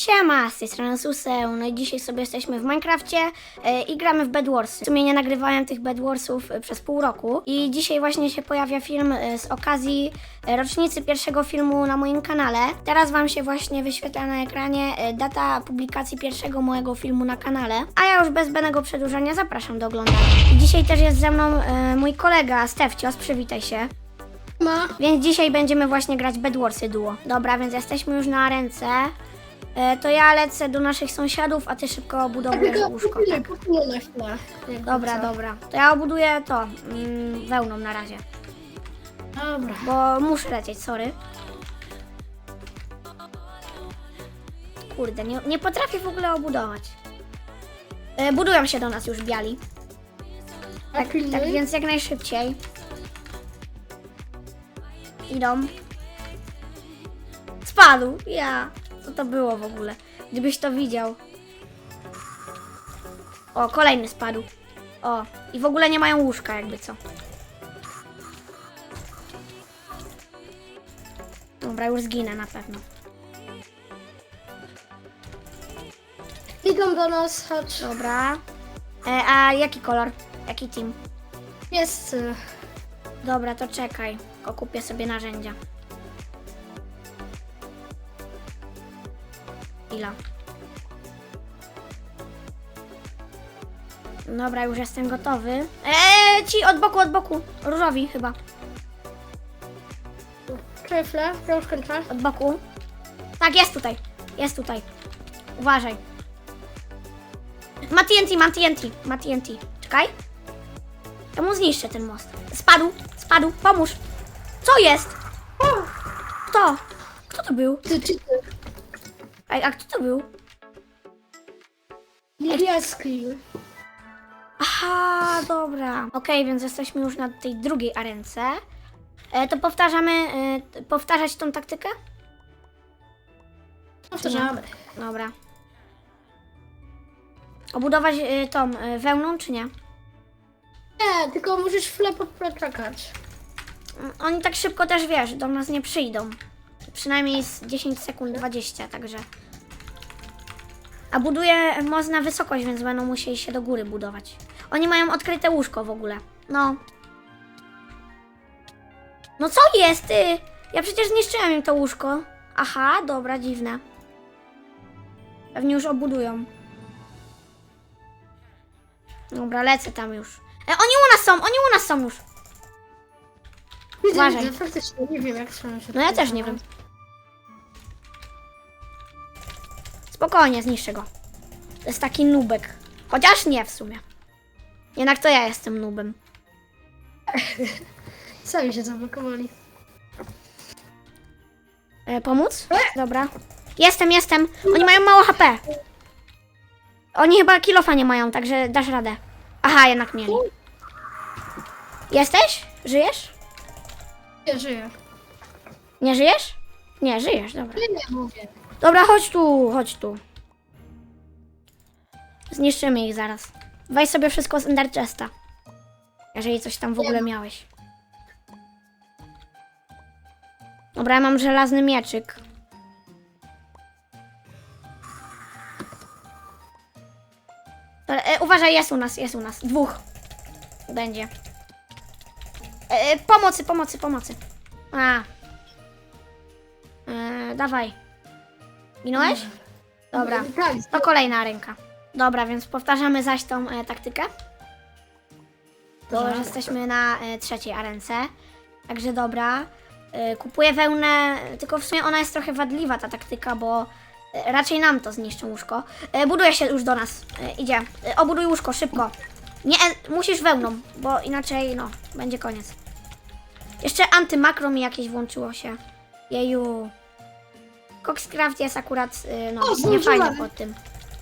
Siema, z tej strony Suseł. No i dzisiaj sobie jesteśmy w Minecrafcie e, i gramy w Bed Warsy. W sumie nie nagrywałem tych Bed Warsów e, przez pół roku i dzisiaj właśnie się pojawia film e, z okazji e, rocznicy pierwszego filmu na moim kanale. Teraz wam się właśnie wyświetla na ekranie e, data publikacji pierwszego mojego filmu na kanale, a ja już bez zbędnego przedłużania zapraszam do oglądania. Dzisiaj też jest ze mną e, mój kolega Stefcios, przywitaj się. Ma. Więc dzisiaj będziemy właśnie grać Bedwarsy Duo. Dobra, więc jesteśmy już na ręce. E, to ja lecę do naszych sąsiadów, a ty szybko obudowujesz Tylko łóżko. Tak. popłynę na chwilę. Jakby Dobra, co. dobra. To ja obuduję to mm, wełną na razie. Dobra. Bo muszę lecieć, sorry. Kurde, nie, nie potrafię w ogóle obudować. E, budują się do nas już biali. Tak, tak więc jak najszybciej. Idą. Spadł! Ja! Co to było w ogóle? Gdybyś to widział. O, kolejny spadł. O, i w ogóle nie mają łóżka, jakby co. Dobra, już zginę na pewno. Idą do nas, chodź. Dobra. E, a jaki kolor? Jaki team? Jest. y, Dobra, to czekaj. Tylko kupię sobie narzędzia. Ila. Dobra, już jestem gotowy. Eee, ci od boku, od boku. Różowi chyba. Czefle, ja już kończę. Od boku. Tak, jest tutaj. Jest tutaj. Uważaj. Ma TNT, mam TNT. Ma TNT. Czekaj. Ja mu zniszczę ten most. Spadł, spadł. Pomóż. Co jest? Kto? Kto to był? Ty, czy ty? A, a kto to był? Niebieski. Aha, dobra. Okej, więc jesteśmy już na tej drugiej arence. E, to powtarzamy, e, t- powtarzać tą taktykę? Powtarzamy. Dobra. Obudować y, tą y, wełną, czy nie? Nie, tylko musisz chwilę poczekać. Mm, Oni tak szybko też, wiesz, do nas nie przyjdą. Przynajmniej z 10 sekund 20, także... A buduję most na wysokość, więc będą musieli się do góry budować. Oni mają odkryte łóżko w ogóle. No. No co jest, ty? Ja przecież zniszczyłem im to łóżko. Aha, dobra, dziwne. Pewnie już obudują. Dobra, lecę tam już. E, oni u nas są, oni u nas są już. Widzę, Uważaj. widzę, faktycznie nie wiem jak się No ja też nie wiem. Spokojnie, zniszczę go. To jest taki nubek. Chociaż nie w sumie. Jednak to ja jestem nubem. Sami się zablokowali. E, pomóc? Dobra. Jestem, jestem. Oni mają mało HP. Oni chyba kilofa nie mają, także dasz radę. Aha, jednak mieli. Jesteś? Żyjesz? Nie żyję. Nie żyjesz? Nie, żyjesz, dobra. Nie, nie mówię. Dobra, chodź tu, chodź tu. Zniszczymy ich zaraz. Weź sobie wszystko z Ender Chesta. Jeżeli coś tam w ogóle miałeś. Dobra, ja mam żelazny mieczyk. Dobra, e, uważaj, jest u nas, jest u nas. Dwóch. Będzie. E, e, pomocy, pomocy, pomocy. A. E, dawaj. Minąłeś? Dobra. Tak, To kolejna ręka. Dobra, więc powtarzamy zaś tą e, taktykę. Bo już jesteśmy na e, trzeciej arence. Także dobra. E, kupuję wełnę, tylko w sumie ona jest trochę wadliwa ta taktyka, bo e, raczej nam to zniszczy łóżko. E, buduje się już do nas. E, idzie. E, obuduj łóżko, szybko. Nie, e, musisz wełną, bo inaczej, no, będzie koniec. Jeszcze antymakro mi jakieś włączyło się. Jeju. Coxcraft jest akurat, y, no, O, nie fajny zauważyłem. pod tym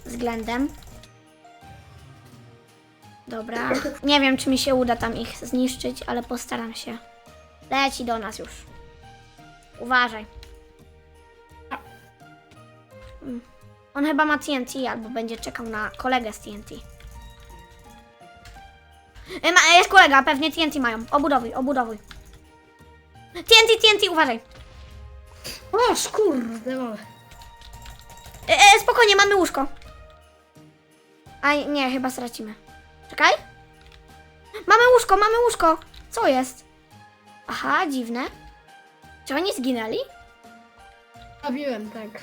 względem. Dobra. Nie wiem, czy mi się uda tam ich zniszczyć, ale postaram się. Leci do nas już. Uważaj. Mm. On chyba ma TNT albo będzie czekał na kolegę z TNT. E, ma, jest kolega, pewnie TNT mają. Obudowuj, obudowuj. TNT, TNT, uważaj. O, skurde, mamy. E, e, spokojnie, mamy łóżko. A nie, chyba stracimy. Czekaj. Mamy łóżko, mamy łóżko. Co jest? Aha, dziwne. Czy oni zginęli? Zabiłem, tak.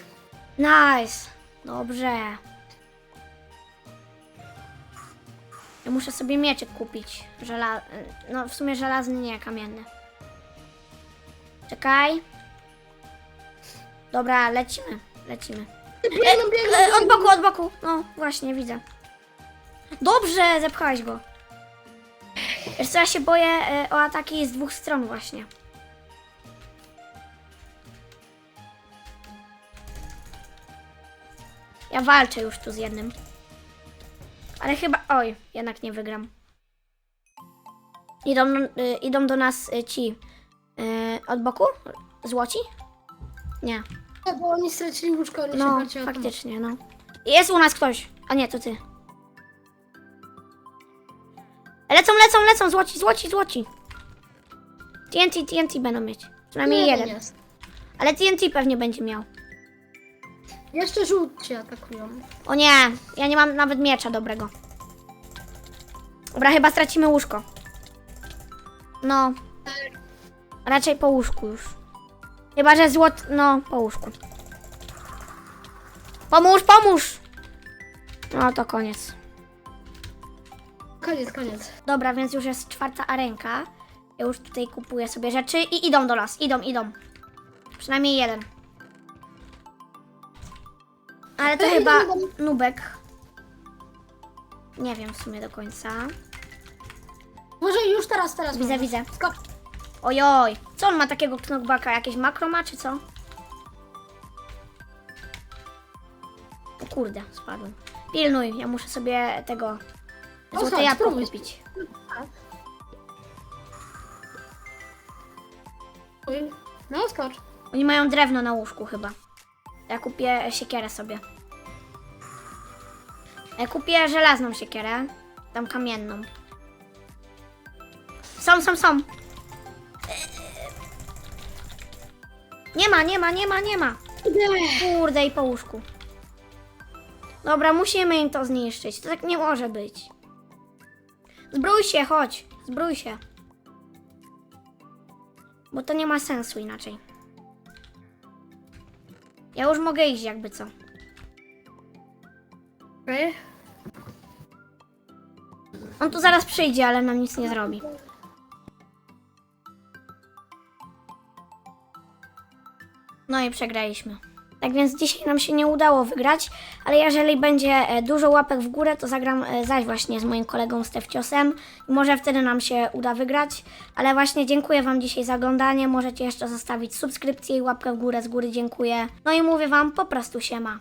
Nice. Dobrze. Ja muszę sobie mieczyk kupić. Żela... No w sumie żelazny, nie kamienny. Czekaj. Dobra, lecimy. Lecimy. Biegną, biegną, E, od boku, od boku. No, właśnie, widzę. Dobrze, zepchałeś go. Wiesz co, ja się boję e, o ataki z dwóch stron właśnie. Ja walczę już tu z jednym. Ale chyba... Oj, jednak nie wygram. Idą, y, idą do nas y, ci y, od boku? Złoci? Nie. Bo oni stracili łóżko, się No, bardziej o to faktycznie, no. Jest u nas ktoś. A nie, to ty. Lecą, lecą, lecą, złoci, złoci, złoci. TNT, TNT będą mieć. Przynajmniej Jeden jeden. jest. Ale TNT pewnie będzie miał. Jeszcze żółci atakują. O nie, ja nie mam nawet miecza dobrego. Dobra, chyba stracimy łóżko. No. Raczej po łóżku już. Chyba, że złot... No, po łóżku. Pomóż, pomóż! No to koniec. Koniec, koniec. Dobra, więc już jest czwarta arenka. Ja już tutaj kupuję sobie rzeczy i idą do nas. Idą, idą. Przynajmniej jeden. Ale to chyba nubek. Nie wiem w sumie do końca. Może już teraz, teraz. Widzę, widzę. Skok. Ojoj. Co on ma takiego knockbacka? Jakieś makro ma, czy co? O kurde, spadłem. Pilnuj, ja muszę sobie tego złote chodź, jabłko spróbuj. kupić. No, skocz. Oni mają drewno na łóżku chyba. Ja kupię siekierę sobie. Ja kupię żelazną siekierę. Tam kamienną. Są, są, są. Nie ma, nie ma, nie ma, nie ma. Kurde i po łóżku. Dobra, musimy im to zniszczyć. To tak nie może być. Zbrój się, chodź. Zbrój się. Bo to nie ma sensu inaczej. Ja już mogę iść jakby co. On tu zaraz przyjdzie, ale nam nic nie zrobi. No i przegraliśmy. Tak więc dzisiaj nam się nie udało wygrać, ale jeżeli będzie e, dużo łapek w górę, to zagram e, zaś właśnie z moim kolegą Stefciosem i może wtedy nam się uda wygrać. Ale właśnie dziękuję Wam dzisiaj za oglądanie. Możecie jeszcze zostawić subskrypcję i łapkę w górę z góry. Dziękuję. No i mówię Wam po prostu siema.